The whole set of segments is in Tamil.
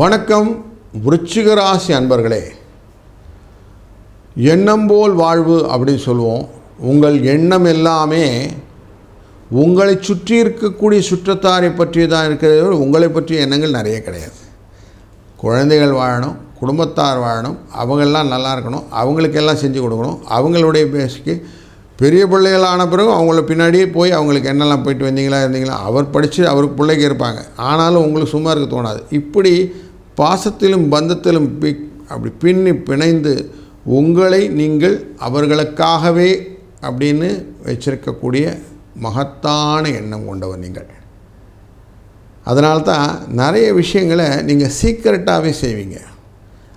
வணக்கம் விருச்சிக ராசி அன்பர்களே. எண்ணம் போல் வாழ்வு அப்படின்னு சொல்லுவோம். உங்கள் எண்ணம் எல்லாமே உங்களை சுற்றி இருக்கக்கூடிய சுற்றத்தாரை பற்றி தான் இருக்கிறத. விட உங்களை பற்றிய எண்ணங்கள் நிறைய கிடையாது. குழந்தைகள் வாழணும் குடும்பத்தார் வாழணும் அவங்கெல்லாம் நல்லா இருக்கணும் அவங்களுக்கெல்லாம் செஞ்சு கொடுக்கணும். அவங்களுடைய பேசிக்கு பெரிய பிள்ளைகள் ஆன பிறகு அவங்கள பின்னாடியே போய் அவங்களுக்கு என்னெல்லாம் போயிட்டு வந்தீங்களா இருந்தீங்களா அவர் படித்து அவருக்கு பிள்ளைக்கு இருப்பாங்க. ஆனாலும் உங்களுக்கு சும்மா இருக்க தோணாது. இப்படி பாசத்திலும் பந்தத்திலும் பி அப்படி பின்னி பிணைந்து உங்களை நீங்கள் அவர்களுக்காகவே அப்படின்னு வச்சிருக்கக்கூடிய மகத்தான எண்ணம் கொண்டவர் நீங்கள். அதனால்தான் நிறைய விஷயங்களை நீங்கள் சீக்கிரட்டாகவே செய்வீங்க.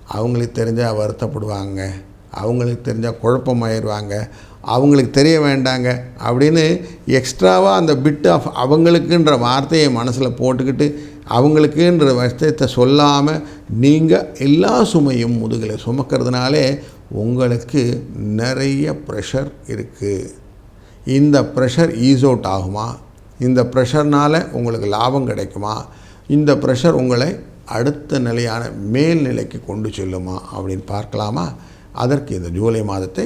அவங்களுக்கு தெரிஞ்சால் வருத்தப்படுவாங்க அவங்களுக்கு தெரிஞ்சால் குழப்பமாயிருவாங்க அவங்களுக்கு தெரிய வேண்டாங்க அப்படின்னு எக்ஸ்ட்ராவாக அந்த பிட் ஆஃப் அவங்களுக்குன்ற வார்த்தையை மனசில் போட்டுக்கிட்டு அவங்களுக்குன்ற விஷயத்தை சொல்லாமல் நீங்கள் எல்லா சுமையும் முதுகில் சுமக்கிறதுனாலே உங்களுக்கு நிறைய ப்ரெஷர் இருக்குது இந்த ப்ரெஷர் ஈஸ் அவுட் ஆகுமா? இந்த ப்ரெஷர்னால் உங்களுக்கு லாபம் கிடைக்குமா? இந்த ப்ரெஷர் உங்களை அடுத்த நிலையான மேல்நிலைக்கு கொண்டு செல்லுமா அப்படின்னு பார்க்கலாமா? அதற்கு இந்த ஜூலை மாதத்தை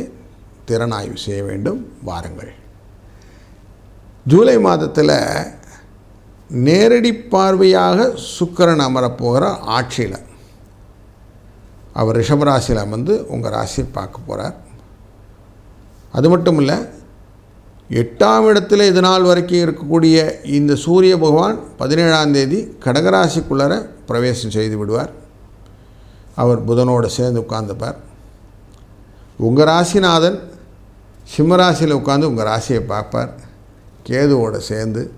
திறனாய்வு செய்ய வேண்டும். வாருங்கள். ஜூலை மாதத்தில் நேரடி பார்வையாக சுக்கரன் அமரப்போகிறார் ஆட்சியில். அவர் ரிஷபராசியில் அமர்ந்து உங்கள் ராசியை பார்க்க போகிறார் அது மட்டும் இல்லை எட்டாம் இடத்துல இது நாள் வரைக்கும் இருக்கக்கூடிய இந்த சூரிய பகவான் பதினேழாம் தேதி கடகராசிக்குள்ளர பிரவேசம் செய்து விடுவார். அவர் புதனோடு சேர்ந்து உட்கார்ந்துப்பார். உங்கள் ராசிநாதன் சிம்மராசியில் உட்காந்து உங்கள் ராசியை பார்ப்பார். கேதுவோடு சேர்ந்து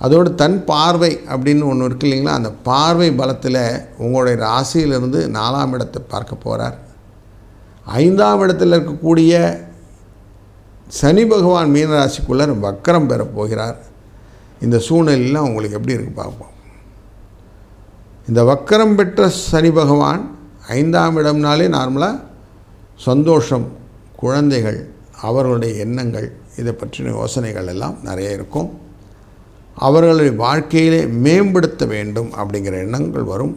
அதோடு தன் பார்வை அப்படின்னு ஒன்று இருக்கு இல்லைங்களா? அந்த பார்வை பலத்தில் உங்களுடைய ராசியிலிருந்து நாலாம் இடத்தை பார்க்க போகிறார் ஐந்தாம் இடத்தில் இருக்கக்கூடிய சனி பகவான் மீனராசிக்குள்ளே வக்கரம் பெற போகிறார். இந்த சூழ்நிலையெல்லாம் உங்களுக்கு எப்படி இருக்கு பார்ப்போம். இந்த வக்கரம் பெற்ற சனி பகவான் ஐந்தாம் இடம்னாலே நார்மலாக சந்தோஷம் குழந்தைகள் அவர்களுடைய எண்ணங்கள் இதை பற்றின யோசனைகள் எல்லாம் நிறைய இருக்கும். அவர்களுடைய வாழ்க்கையிலே மேம்படுத்த வேண்டும் அப்படிங்கிற எண்ணங்கள் வரும்.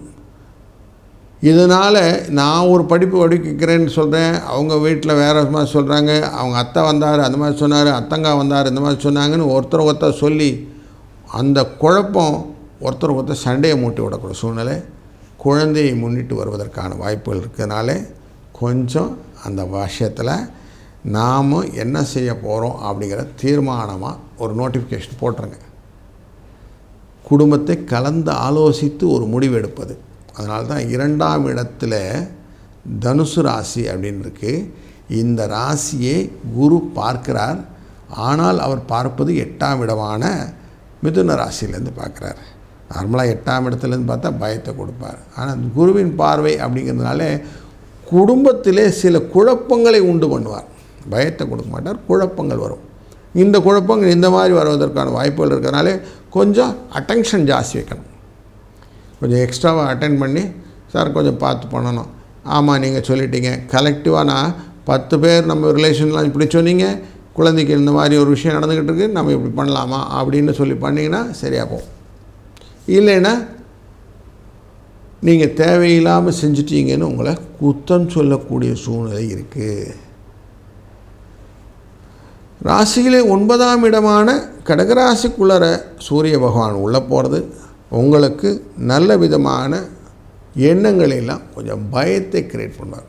இதனால் நான் ஒரு படிப்பு படிக்கிறேன்னு சொல்கிறேன் அவங்க வீட்டில் வேறு மாதிரி சொல்கிறாங்க அவங்க அத்தை வந்தார் அந்த மாதிரி சொன்னார். அத்தங்கா வந்தார் இந்த மாதிரி சொன்னாங்கன்னு ஒருத்தர் ஒருத்தர் சொல்லி அந்த குழப்பம் ஒருத்தர் ஒருத்தர் சண்டையை மூட்டி விடக்கூடிய சூழ்நிலை. குழந்தையை முன்னிட்டு வருவதற்கான வாய்ப்புகள் இருக்கிறதுனால கொஞ்சம் அந்த விஷயத்தில் நாம் என்ன செய்ய போகிறோம் அப்படிங்கிற தீர்மானமாக ஒரு நோட்டிஃபிகேஷன் போட்டுருங்க. குடும்பத்தை கலந்து ஆலோசித்து ஒரு முடிவு எடுப்பது. அதனால தான் இரண்டாம் இடத்துல தனுசு ராசி அப்படின்னு இருக்குது இந்த ராசியை குரு பார்க்கிறார். ஆனால் அவர் பார்ப்பது எட்டாம் இடமான மிதுன ராசியிலேருந்து பார்க்குறார். நார்மலாக எட்டாம் இடத்துலேருந்து பார்த்தா பயத்தை கொடுப்பார். ஆனால் குருவின் பார்வை அப்படிங்கிறதுனால குடும்பத்திலே சில குழப்பங்களை உண்டு பண்ணுவார். பயத்தை கொடுக்க மாட்டார் குழப்பங்கள் வரும். இந்த குழப்பங்கள் இந்த மாதிரி வருவதற்கான வாய்ப்புகள் இருக்கிறனாலே கொஞ்சம் அட்டென்ஷன் ஜாஸ்தி வைக்கணும். கொஞ்சம் எக்ஸ்ட்ராவாக அட்டன் பண்ணி சார் கொஞ்சம் பார்த்து பண்ணணும். ஆமாம் நீங்கள் சொல்லிட்டீங்க. கலெக்டிவாக நான் பத்து பேர் நம்ம ரிலேஷன்லாம் இப்படி சொன்னீங்க குழந்தைக்கு இந்த மாதிரி ஒரு விஷயம் நடந்துக்கிட்டு இருக்கு நம்ம இப்படி பண்ணலாமா அப்படின்னு சொல்லி பண்ணிங்கன்னா சரியாக போகும். இல்லைன்னா நீங்கள் தேவையில்லாமல் செஞ்சிட்டீங்கன்னு உங்களை குத்தம் சொல்லக்கூடிய சூழ்நிலை இருக்குது ராசியிலே ஒன்பதாம் இடமான கடகராசிக்குள்ளர சூரிய பகவான் உள்ளே போகிறது உங்களுக்கு நல்ல விதமான எண்ணங்களெல்லாம் கொஞ்சம் பயத்தை கிரியேட் பண்ணுவார்.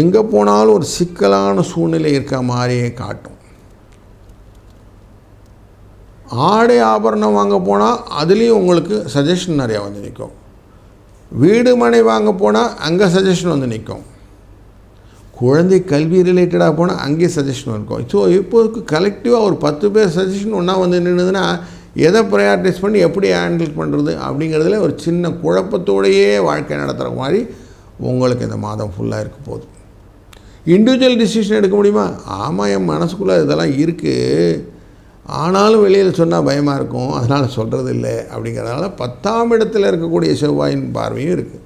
எங்கே போனாலும் ஒரு சிக்கலான சூழ்நிலை இருக்க மாதிரியே காட்டும். ஆடை ஆபரணம் வாங்க போனால் அதுலேயும் உங்களுக்கு சஜஷன் நிறையா வந்து நிற்கும் வீடு மனை வாங்க போனால் அங்கே சஜஷன் வந்து நிற்கும் குழந்தை கல்வி ரிலேட்டடாக போனால் அங்கேயே சஜஷன் இருக்கும். ஸோ இப்போதுக்கு கலெக்டிவாக ஒரு பத்து பேர் சஜஷன் ஒன்றா வந்து நின்றுதுன்னா எதை ப்ரையாரிட்டைஸ் பண்ணி எப்படி ஹேண்டில் பண்ணுறது அப்படிங்கிறதுல ஒரு சின்ன குழப்பத்தோடையே வாழ்க்கை நடத்துகிற மாதிரி உங்களுக்கு இந்த மாதம் ஃபுல்லாக இருக்க போகுது. இண்டிவிஜுவல் டிசிஷன் எடுக்க முடியுமா? ஆமாம் என் மனசுக்குள்ளே இதெல்லாம் இருக்குது ஆனாலும் வெளியில் சொன்னால் பயமாக இருக்கும். அதனால் சொல்கிறது இல்லை அப்படிங்கிறதுனால பத்தாம் இடத்தில் இருக்கக்கூடிய செவ்வாயின் பார்வையும் இருக்குது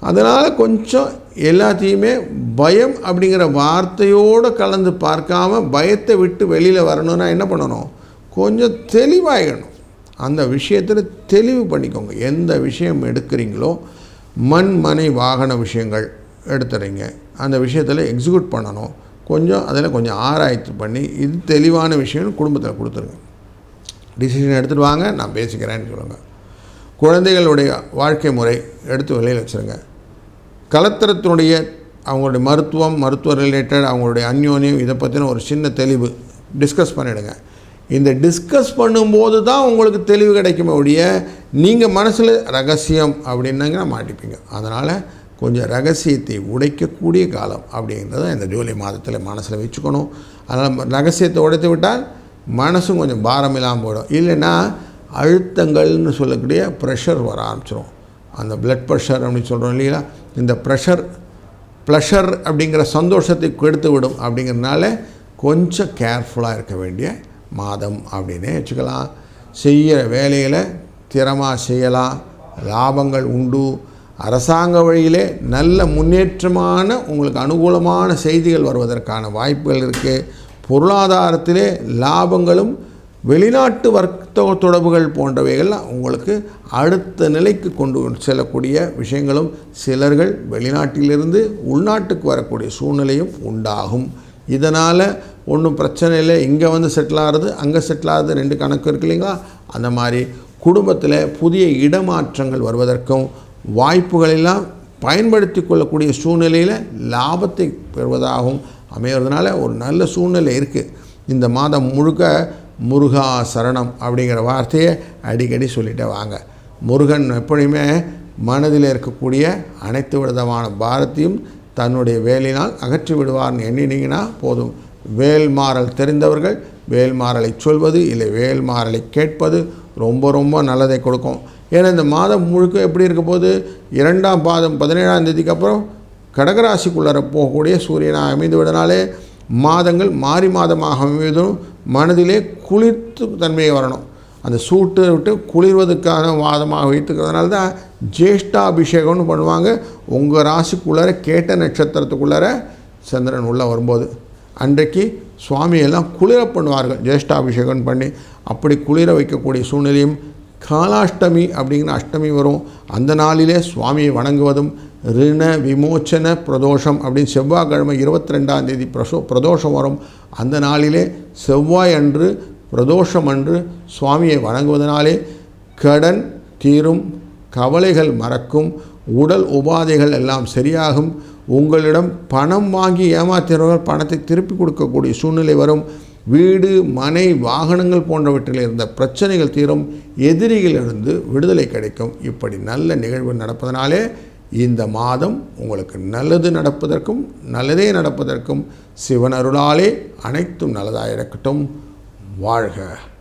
அதனால் கொஞ்சம் எல்லாத்தையுமே பயம் அப்படிங்கிற வார்த்தையோடு கலந்து பார்க்காம பயத்தை விட்டு வெளியில் வரணும்னா என்ன பண்ணணும்? கொஞ்சம் தெளிவாகணும் அந்த விஷயத்தில் தெளிவு பண்ணிக்கோங்க. எந்த விஷயம் எடுக்கிறீங்களோ மண் மனை வாகன விஷயங்கள் எடுத்துறீங்க. அந்த விஷயத்தில் எக்ஸிக்யூட் பண்ணணும். கொஞ்சம் அதில் கொஞ்சம் ஆராய்ச்சி பண்ணி இது தெளிவான விஷயம்னு குடும்பத்தில் கொடுத்துருங்க. டிசிஷன் எடுத்துகிட்டு வாங்க நான் பேசிக்கிறேன்னு சொல்லுங்கள் குழந்தைகளுடைய வாழ்க்கை முறை எடுத்து வெளியில் வச்சுருங்க. கலத்திரத்தினுடைய அவங்களுடைய மருத்துவம் மருத்துவ ரிலேட்டட் அவங்களுடைய அந்யோன்யம் இதை பற்றின ஒரு சின்ன தெளிவு டிஸ்கஸ் பண்ணிவிடுங்க இந்த டிஸ்கஸ் பண்ணும்போது தான் உங்களுக்கு தெளிவு கிடைக்குமே ஒழிய நீங்கள் மனசில் ரகசியம் அப்படின்னாங்க மாட்டிப்பீங்க. அதனால் கொஞ்சம் ரகசியத்தை உடைக்கக்கூடிய காலம் அப்படிங்கிறத இந்த ஜூலை மாதத்தில் மனசில் வச்சுக்கணும். அதனால் ரகசியத்தை உடைத்து விட்டால் மனசும் கொஞ்சம் பாரம் இல்லாமல் போயிடும். இல்லைன்னா அழுத்தங்கள்னு சொல்லக்கூடிய ப்ரெஷர் வர ஆரம்பிச்சிடும் அந்த பிளட் ப்ரெஷர் அப்படின்னு சொல்கிறோம் இல்லைங்களா? இந்த ப்ரெஷர் ப்ளஷர் அப்படிங்கிற சந்தோஷத்தை கெடுத்து விடும் அப்படிங்கிறதுனால கொஞ்சம் கேர்ஃபுல்லாக இருக்க வேண்டிய மாதம் அப்படின்னே வச்சுக்கலாம். செய்கிற வேலையில் திறமாக செய்யலாம். லாபங்கள் உண்டு. அரசாங்க வழியிலே நல்ல முன்னேற்றமான உங்களுக்கு அனுகூலமான செய்திகள் வருவதற்கான வாய்ப்புகள் இருக்குது பொருளாதாரத்திலே லாபங்களும் வெளிநாட்டு வர்த்தக தொடர்புகள் போன்றவைகள்லாம் உங்களுக்கு அடுத்த நிலைக்கு கொண்டு செல்லக்கூடிய விஷயங்களும் சிலர்கள் வெளிநாட்டிலிருந்து உள்நாட்டுக்கு வரக்கூடிய சூழ்நிலையும் உண்டாகும். இதனால் ஒன்றும் பிரச்சனை இல்லை. இங்கே வந்து செட்டில் ஆகிறது அங்கே செட்டில் ஆகிறது ரெண்டு கணக்கு இருக்கு இல்லைங்களா? அந்த மாதிரி குடும்பத்தில் புதிய இடமாற்றங்கள் வருவதற்கும் வாய்ப்புகளெல்லாம் பயன்படுத்தி கொள்ளக்கூடிய சூழ்நிலையில் லாபத்தை பெறுவதாகவும் அமையிறதுனால ஒரு நல்ல சூழ்நிலை இருக்குது இந்த மாதம் முழுக்க முருகா சரணம் அப்படிங்கிற வார்த்தையை அடிக்கடி சொல்லிட்டே வாங்க. முருகன் எப்பொழுதுமே மனதில் இருக்கக்கூடிய அனைத்து விதமான பாரத்தையும் தன்னுடைய வேலினால் அகற்றி விடுவார்னு எண்ணினீங்கன்னா போதும். வேல்மாறல் தெரிந்தவர்கள் வேல்மாறலை சொல்வது இல்லை வேல்மாறலை கேட்பது ரொம்ப ரொம்ப நல்லதை கொடுக்கும். ஏன்னா இந்த மாதம் முழுக்க எப்படி இருக்க போது இரண்டாம் பாதம் பதினேழாம் தேதிக்கு அப்புறம் கடகராசிக்குள்ளர போகக்கூடிய சூரியனாக அமைந்து விடனாலே மாதங்கள் மாறி மாதமாக அமைவதும் மனதிலே குளிர்த்து தன்மையை வரணும். அந்த சூட்டை விட்டு குளிர்வதற்கான வாதமாக வைத்துக்கிறதுனால தான் ஜேஷ்டாபிஷேகம்னு பண்ணுவாங்க. உங்கள் ராசிக்குள்ளார கேட்ட நட்சத்திரத்துக்குள்ளார சந்திரன் உள்ளே வரும்போது அன்றைக்கு சுவாமியெல்லாம் குளிர பண்ணுவார்கள் ஜேஷ்டாபிஷேகம் பண்ணி. அப்படி குளிர வைக்கக்கூடிய சூழ்நிலையும் காலாஷ்டமி அப்படிங்கிற அஷ்டமி வரும். அந்த நாளிலே சுவாமியை வணங்குவதும் ரிண விமோச்சன பிரதோஷம் அப்படின்னு செவ்வாய்க்கிழமை இருபத்தி ரெண்டாம் தேதி பிரசோ பிரதோஷம் வரும். அந்த நாளிலே செவ்வாய் அன்று பிரதோஷம் அன்று சுவாமியை வணங்குவதனாலே கடன் தீரும் கவலைகள் மறக்கும் உடல் உபாதைகள் எல்லாம் சரியாகும். உங்களிடம் பணம் வாங்கி ஏமாத்தினவர்கள் பணத்தை திருப்பி கொடுக்கக்கூடிய சூழ்நிலை வரும். வீடு மனை வாகனங்கள் போன்றவற்றில் இருந்த பிரச்சனைகள் தீரும். எதிரிகளிலிருந்து விடுதலை கிடைக்கும். இப்படி நல்ல நிகழ்வு நடப்பதனாலே இந்த மாதம் உங்களுக்கு நல்லது நடப்பதற்கும் நல்லதே நடப்பதற்கும் சிவனருளாலே அனைத்தும் நல்லதாக இருக்கட்டும். வாழ்க.